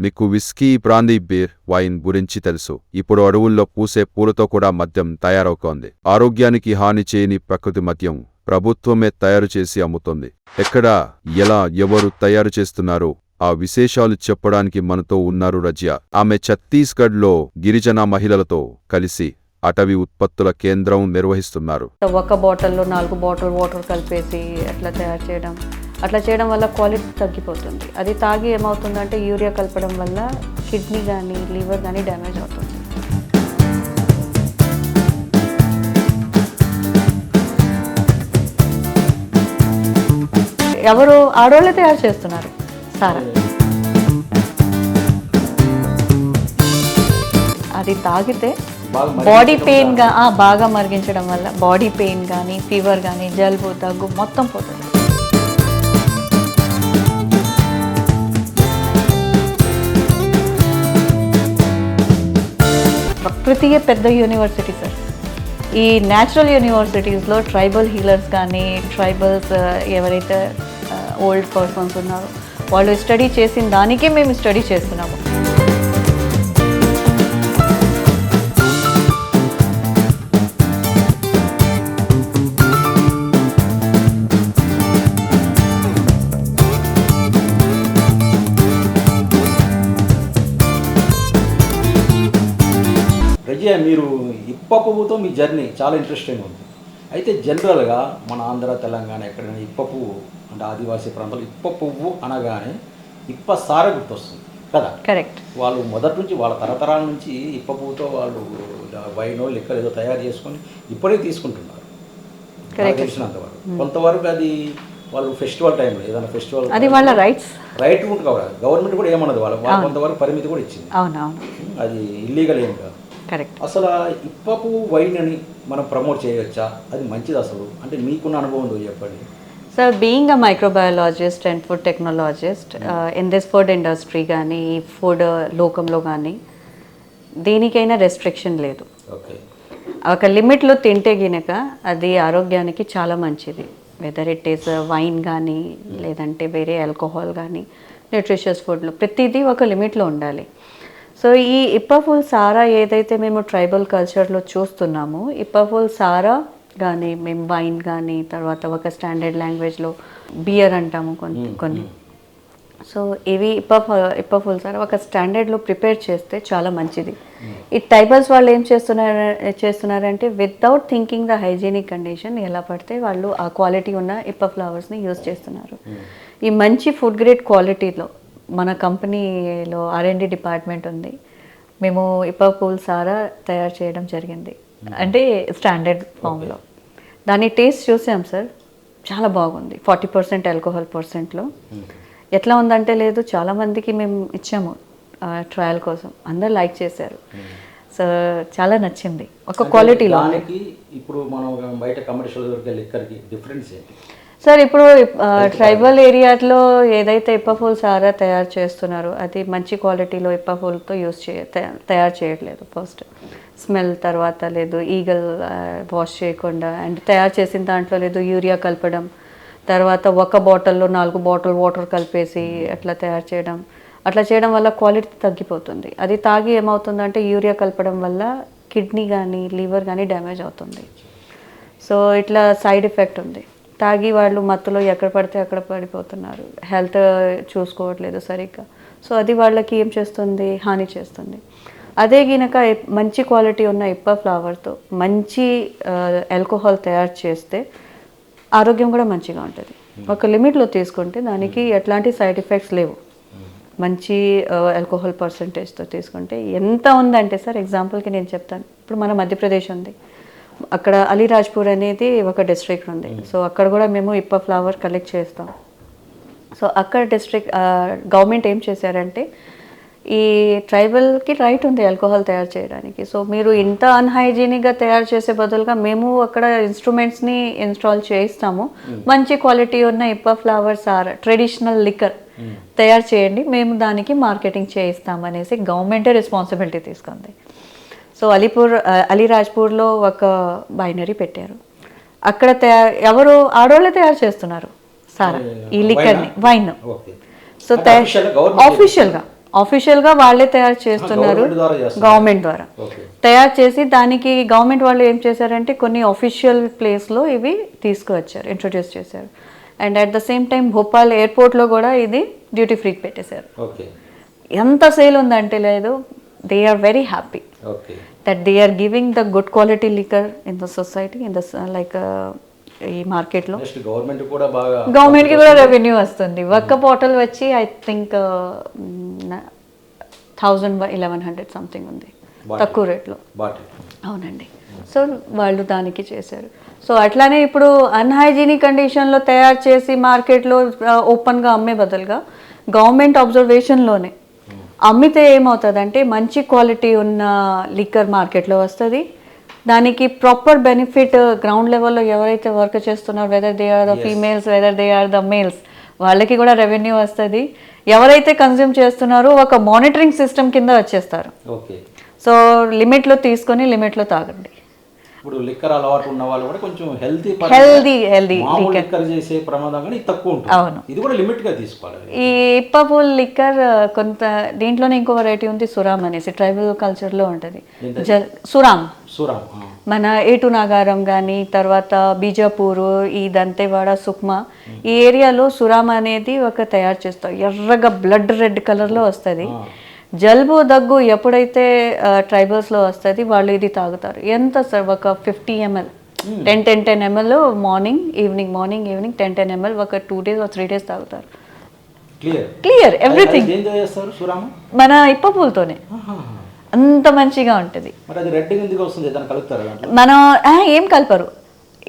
మీకు whisky brandy beer wine గురించి తెలుసు. ఇప్పుడు అడవుల్లో పూసే పూలతో కూడా మద్యం తయారవుతోంది. ఆరోగ్యానికి హాని చేయని ప్రకృతి మద్యం ప్రభుత్వమే తయారు చేసి అమ్ముతోంది. ఎక్కడ ఎలా ఎవరు తయారు చేస్తున్నారో? ఆ విశేషాలు చెప్పడానికి మనతో ఉన్నారు రజ్య. ఆమె ఛత్తీస్గఢ్లో గిరిజన మహిళలతో కలిసి అటవీ ఉత్పత్తుల కేంద్రం నిర్వహిస్తున్నారు. ఒక బాటిల్లో నాలుగు బాటిల్ వాటర్ కలిపేసి అట్లా తయారు చేయడం? అట్లా చేయడం వల్ల క్వాలిటీ తగ్గిపోతుంది. అది తాగి ఏమవుతుందంటే యూరియా కలపడం వల్ల కిడ్నీ కానీ లివర్ కానీ డ్యామేజ్ అవుతుంది. ఎవరు ఆడవాళ్ళే తయారు చేస్తున్నారు? సారా? అది తాగితే బాడీ పెయిన్గా ఆ, బాగా మరిగించడం వల్ల బాడీ పెయిన్ కానీ ఫీవర్ కానీ జలుబు దగ్గు మొత్తం పోతుంది. ప్రకృతియే పెద్ద యూనివర్సిటీ సార్. ఈ న్యాచురల్ యూనివర్సిటీస్లో ట్రైబల్ హీలర్స్ కానీ ట్రైబల్స్ ఎవరైతే ఓల్డ్ పర్సన్స్ ఉన్నారో వాళ్ళు స్టడీ చేసిన దానికే మేము స్టడీ చేస్తున్నాము. మీరు ఇప్ప పువ్వుతో మీ జర్నీ చాలా ఇంట్రెస్టింగ్ ఉంది. అయితే జనరల్గా మన ఆంధ్ర తెలంగాణ ఎక్కడైనా ఇప్ప పువ్వు అంటే ఆదివాసీ ప్రాంతాలు ఇప్ప పువ్వు అనగానే ఇప్ప సార గుర్తొస్తుంది కదా? కరెక్ట్ వాళ్ళు మొదటి నుంచి వాళ్ళ తరతరాల నుంచి ఇప్ప పువ్వుతో వాళ్ళు వైనో లెక్కలు ఏదో తయారు చేసుకొని ఇప్పుడే తీసుకుంటున్నారు. తెలిసినంతవరకు కొంతవరకు అది వాళ్ళు ఫెస్టివల్ టైంలో ఏదైనా ఫెస్టివల్ అది వాళ్ళ రైట్స్ రైట్ ఉంటుంది కదా గవర్నమెంట్ కూడా ఏమన్నది వాళ్ళు వాళ్ళు కొంతవరకు పరిమితి కూడా ఇచ్చింది. అది ఇల్లీగల్ ఏం కాదు. కరెక్ట్ అసలు ఇప్పపు వైన్ అని మనం ప్రమోట్ చేయవచ్చా అది మంచిది అసలు. అంటే మీకున్న అనుభవం ఉందో చెప్పండి. So being a microbiologist and food technologist in this food industry కానీ ఫుడ్ లోకంలో కానీ దేనికైనా రెస్ట్రిక్షన్ లేదు. ఒక లిమిట్లో తింటే గినక అది ఆరోగ్యానికి చాలా మంచిది. వెదర్ ఇట్ ఈస్ వైన్ కానీ లేదంటే వేరే ఆల్కహాల్ కానీ న్యూట్రిషియస్ ఫుడ్లో ప్రతిదీ ఒక లిమిట్లో ఉండాలి. సో ఈ ఇప్పఫుల్ సారా ఏదైతే మేము ట్రైబల్ కల్చర్లో చూస్తున్నామో ఇప్పఫుల్ సారా కానీ మేము వైన్ కానీ తర్వాత ఒక స్టాండర్డ్ లాంగ్వేజ్లో బియర్ అంటాము కొన్ని కొన్ని. సో ఇవి ఇప్ప ఇప్పఫుల్ సార్ ఒక స్టాండర్డ్లో ప్రిపేర్ చేస్తే చాలా మంచిది. ఈ టైబల్స్ వాళ్ళు ఏం చేస్తున్నారు చేస్తున్నారంటే without thinking the hygienic condition ఎలా పడితే వాళ్ళు ఆ క్వాలిటీ ఉన్న ఇప్ప ఫ్లవర్స్ని యూజ్ చేస్తున్నారు. ఈ మంచి ఫుడ్ గ్రేడ్ క్వాలిటీలో మన కంపెనీలో ఆర్ఎండి డిపార్ట్మెంట్ ఉంది. మేము ఇప్ప పూల్ సారా తయారు చేయడం జరిగింది. అంటే స్టాండర్డ్ ఫామ్లో. దాని టేస్ట్ చూసాం సార్. చాలా బాగుంది. ఫార్టీ పర్సెంట్ ఆల్కహాల్ పర్సెంట్లో. ఎట్లా ఉందంటే లేదు చాలా మందికి మేము ఇచ్చాము ట్రయల్ కోసం. అందరు లైక్ చేశారు. సో చాలా నచ్చింది. ఒక క్వాలిటీలో ఇప్పుడు మనం బయట కమర్షియల్ లిక్కర్కి డిఫరెన్స్ ఏంటి? సార్ ఇప్పుడు ట్రైబల్ ఏరియాలో ఏదైతే ఇప్పఫూల్ సారా తయారు చేస్తున్నారో అది మంచి క్వాలిటీలో ఇప్పఫూల్తో యూస్ చే తయా- తయారు చేయట్లేదు ఫస్ట్. స్మెల్ తర్వాత లేదు ఈగల్ వాష్ చేయకుండా అండ్ తయారు చేసిన దాంట్లో లేదు యూరియా కలపడం. తర్వాత ఒక బాటిల్లో నాలుగు బాటిల్ వాటర్ కలిపేసి అట్లా తయారు చేయడం. అట్లా చేయడం వల్ల క్వాలిటీ తగ్గిపోతుంది. అది తాగి ఏమవుతుందంటే యూరియా కలపడం వల్ల కిడ్నీ కానీ లివర్ కానీ డ్యామేజ్ అవుతుంది. సో ఇట్లా సైడ్ ఎఫెక్ట్ ఉంది. తాగి వాళ్ళు మత్తులో ఎక్కడ పడితే అక్కడ పడిపోతున్నారు. హెల్త్ చూసుకోవట్లేదు సరిగ్గా. సో అది వాళ్ళకి ఏం చేస్తుంది? హాని చేస్తుంది. అదే గినక మంచి క్వాలిటీ ఉన్న ఇప్ప ఫ్లవర్తో మంచి ఆల్కహాల్ తయారు చేస్తే ఆరోగ్యం కూడా మంచిగా ఉంటుంది. ఒక లిమిట్లో తీసుకుంటే దానికి ఎట్లాంటి సైడ్ ఎఫెక్ట్స్ లేవు. మంచి ఆల్కహాల్ పర్సంటేజ్తో తీసుకుంటే ఎంత ఉందంటే సార్ ఎగ్జాంపుల్కి నేను చెప్తాను. ఇప్పుడు మన మధ్యప్రదేశ్ ఉంది. అక్కడ అలీరాజ్పూర్ అనేది ఒక డిస్ట్రిక్ట్ ఉంది. సో అక్కడ కూడా మేము ఇప్ప ఫ్లవర్ కలెక్ట్ చేస్తాం. సో అక్కడ డిస్ట్రిక్ట్ గవర్నమెంట్ ఏం చేశారంటే ఈ ట్రైబల్కి రైట్ ఉంది ఆల్కహాల్ తయారు చేయడానికి. సో మీరు ఇంత అన్హైజీనిక్గా తయారు చేసే బదులుగా మేము అక్కడ ఇన్స్ట్రుమెంట్స్ని ఇన్స్టాల్ చేయిస్తాము. మంచి క్వాలిటీ ఉన్న ఇప్ప ఫ్లవర్స్ ఆర్ ట్రెడిషనల్ లిక్కర్ తయారు చేయండి. మేము దానికి మార్కెటింగ్ చేయిస్తాం అనేసి గవర్నమెంటే రెస్పాన్సిబిలిటీ తీసుకుంది. సో అలీపూర్ అలీరాజ్పూర్లో ఒక బైనరీ పెట్టారు. అక్కడ తయారు ఎవరు ఆడవాళ్ళే తయారు చేస్తున్నారు? సారా ఈ లిక్కర్ని వైన్? సో ఆఫీషియల్గా ఆఫీషియల్గా వాళ్ళే తయారు చేస్తున్నారు గవర్నమెంట్ ద్వారా. తయారు చేసి దానికి గవర్నమెంట్ వాళ్ళు ఏం చేశారంటే కొన్ని అఫీషియల్ ప్లేస్లో ఇవి తీసుకువచ్చారు ఇంట్రొడ్యూస్ చేశారు. And at the same time Bhopal ఎయిర్పోర్ట్లో కూడా ఇది డ్యూటీ ఫ్రీకి పెట్టేశారు. ఎంత సేల్ ఉందంటే లేదు they are very happy okay that they are giving the good quality liquor in the society in the like uh, ఈ మార్కెట్లో నెక్స్ట్ గవర్నమెంట్ కూడా బాగా గవర్నమెంట్కి కూడా రెవెన్యూ వస్తుంది. ఒక్క పోర్టల్ వచ్చి I think thousand eleven hundred something ఉంది. తక్కువ రేట్లో అవునండి. సో వాళ్ళు దానికి చేశారు. సో అట్లానే ఇప్పుడు అన్హైజీనిక్ కండిషన్లో తయారు చేసి మార్కెట్లో ఓపెన్గా అమ్మే బదులుగా గవర్నమెంట్ అబ్జర్వేషన్లోనే అమ్మితే ఏమవుతుందంటే మంచి క్వాలిటీ ఉన్న లిక్కర్ మార్కెట్లో వస్తుంది. దానికి ప్రాపర్ బెనిఫిట్ గ్రౌండ్ లెవెల్లో ఎవరైతే వర్క్ చేస్తున్నారో whether they are the females whether they are the males వాళ్ళకి కూడా రెవెన్యూ వస్తుంది. ఎవరైతే కన్జ్యూమ్ చేస్తున్నారో ఒక మానిటరింగ్ సిస్టమ్ కింద వచ్చేస్తారు. ఓకే. సో లిమిట్లో తీసుకొని లిమిట్లో తాగండి. ఇప్పుడు లిక్కర్ అలవాటు ఉన్న వాళ్ళు కూడా కొంచెం హెల్తీ హెల్దీ హెల్దీ మామూలు లిక్కర్ చేసే ప్రమాదం కానీ తక్కువ ఉంటుంది. అవును. ఇది కూడా లిమిట్గా తీసుకోవాలి. ఈ ఇప్పపూల్ లిక్కర్ కొంత దీంట్లోనే ఇంకో వెరైటీ ఉంది సురామ్ అనేసి. ట్రైబల్ కల్చర్లో ఉంటుంది. జల్ సురామ్. సూరామ్. మన ఏటు నాగారం కానీ తర్వాత బీజాపూరు ఈ దంతేవాడ సుక్మా ఈ ఏరియాలో సురామ్ అనేది ఒక తయారు చేస్తారు ఎర్రగా బ్లడ్ రెడ్ కలర్లో వస్తుంది. జలుబు దగ్గు ఎప్పుడైతే ట్రైబల్స్లో వస్తుంది వాళ్ళు ఇది తాగుతారు. ఎంత సార్ ఒక fifty ML ten ten ten ML morning evening morning evening ten ten ML ఒక టూ డేస్ త్రీ డేస్ తాగుతారు. క్లియర్ ఎవ్రీథింగ్ మన ఇప్పపూలతోనే అంత మంచిగా ఉంటుంది. మనం ఏం కలపరు.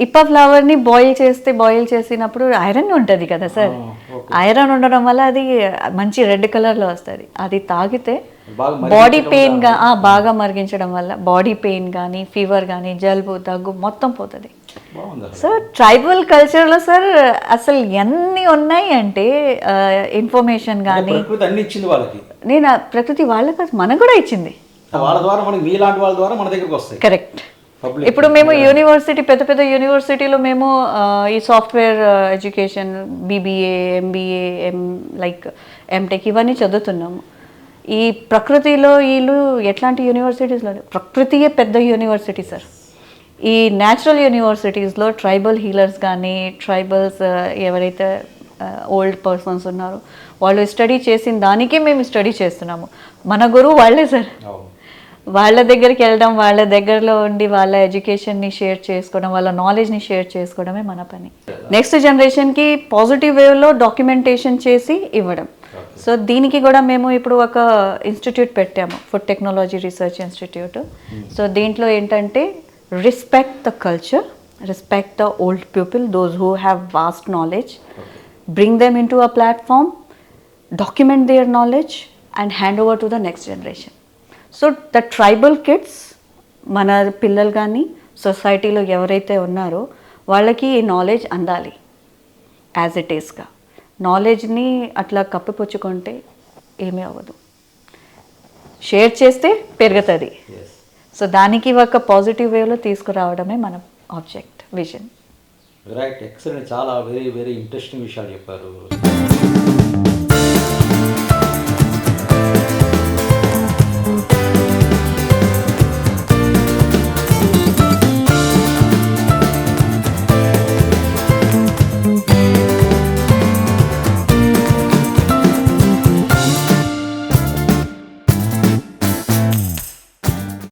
ఇప్ప ఫ్లవర్ని బాయిల్ చేస్తే బాయిల్ చేసినప్పుడు ఐరన్ ఉంటుంది కదా సార్ ఐరన్ ఉండడం వల్ల అది మంచి రెడ్ కలర్లో వస్తుంది. అది తాగితే బాడీ పెయిన్గా బాగా మరిగించడం వల్ల బాడీ పెయిన్ కానీ ఫీవర్ కానీ జలుబు దగ్గు మొత్తం పోతుంది. బాగుంది సో ట్రైబల్ కల్చర్లో సార్ అసలు ఎన్ని ఉన్నాయి అంటే ఇన్ఫర్మేషన్ కానీ ప్రకృతి అన్ని ఇచ్చింది వాళ్ళకి. నేను ప్రకృతి వాళ్ళకి మనకు కూడా ఇచ్చింది. వాళ్ళ ద్వారా మనకి మీలాంటి వాళ్ళ ద్వారా మన దగ్గరికి వస్తాయి. కరెక్ట్. ఇప్పుడు మేము యూనివర్సిటీ పెద్ద పెద్ద యూనివర్సిటీలో మేము ఈ software education BBA MBA M like MTech ఇవన్నీ చదువుతున్నాము. ఈ ప్రకృతిలో వీళ్ళు ఎట్లాంటి యూనివర్సిటీస్లో ప్రకృతియే పెద్ద యూనివర్సిటీ సార్ ఈ న్యాచురల్ యూనివర్సిటీస్లో ట్రైబల్ హీలర్స్ కానీ ట్రైబల్స్ ఎవరైతే ఓల్డ్ పర్సన్స్ ఉన్నారో వాళ్ళు స్టడీ చేసిన దానికే మేము స్టడీ చేస్తున్నాము. మన గురువు వాళ్ళే సార్ వాళ్ళ దగ్గరికి వెళ్ళడం వాళ్ళ దగ్గరలో ఉండి వాళ్ళ ఎడ్యుకేషన్ని షేర్ చేసుకోవడం వాళ్ళ నాలెడ్జ్ని షేర్ చేసుకోవడమే మన పని. నెక్స్ట్ జనరేషన్కి పాజిటివ్ వేలో డాక్యుమెంటేషన్ చేసి ఇవ్వడం. సో దీనికి కూడా మేము ఇప్పుడు ఒక ఇన్స్టిట్యూట్ పెట్టాము food technology research institute so దీంట్లో ఏంటంటే respect the culture respect the old people those who have vast knowledge bring them in to a platform document their knowledge and hand over to the next generation. So the tribal kids మన పిల్లలు కానీ సొసైటీలో ఎవరైతే ఉన్నారో వాళ్ళకి ఈ knowledge అందాలి. As it ఈస్గా నాలెడ్జ్ని అట్లా కప్పిపుచ్చుకుంటే ఏమీ అవ్వదు. షేర్ చేస్తే పెరుగుతుంది. సో దానికి ఒక పాజిటివ్ వేలో తీసుకురావడమే మన ఆబ్జెక్ట్ విజన్ రైట్ ఎక్సలెంట్ చాలా వెరీ వెరీ ఇంట్రెస్టింగ్ విషయాలు చెప్పారు.